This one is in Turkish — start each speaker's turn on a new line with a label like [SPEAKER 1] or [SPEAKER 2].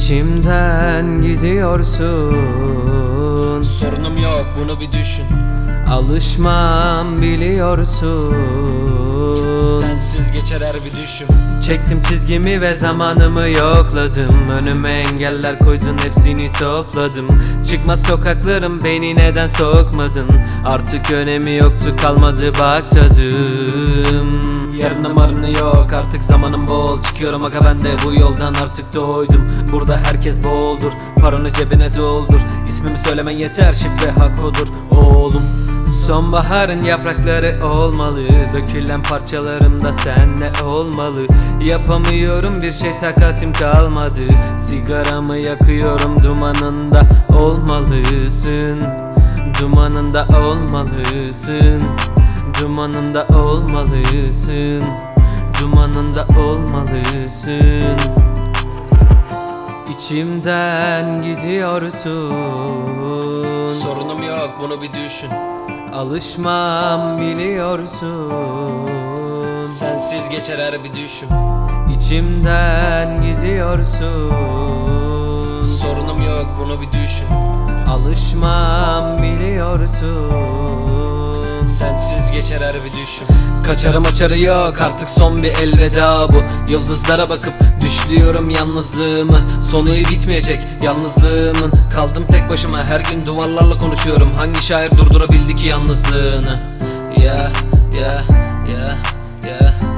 [SPEAKER 1] İçimden gidiyorsun.
[SPEAKER 2] Sorunum yok bunu bir düşün.
[SPEAKER 1] Alışmam biliyorsun.
[SPEAKER 2] Sensiz geçer her bir düşüm.
[SPEAKER 1] Çektim çizgimi ve zamanımı yokladım. Önüme engeller koydun hepsini topladım. Çıkmaz sokaklarım beni neden sokmadın? Artık önemi yoktu kalmadı bak tadım Yarınım arını yok artık zamanım bol. Çıkıyorum aga ben de bu yoldan artık doydum Burada herkes boldur paranı cebine doldur. İsmimi söylemen yeter şifre hak odur. Oğlum Sonbaharın yaprakları olmalı. Dökülen parçalarım da senle olmalı. Yapamıyorum bir şey takatim kalmadı. Sigaramı yakıyorum dumanında olmalısın. Dumanında olmalısın Dumanında olmalısın. Dumanında olmalısın. İçimden gidiyorsun.
[SPEAKER 2] Sorunum yok bunu bir düşün.
[SPEAKER 1] Alışmam biliyorsun.
[SPEAKER 2] Sensiz geçer her bir düşüm
[SPEAKER 1] İçimden gidiyorsun.
[SPEAKER 2] Sorunum yok bunu bir düşün.
[SPEAKER 1] Alışmam biliyorsun
[SPEAKER 2] geçer her bir düşüm.
[SPEAKER 1] Kaçarım açarı yok artık son bir elveda bu. Yıldızlara bakıp düşlüyorum yalnızlığımı. Sonu bitmeyecek yalnızlığımın. Kaldım tek başıma her gün duvarlarla konuşuyorum. Hangi şair durdurabildi ki yalnızlığını? Ya ya ya ya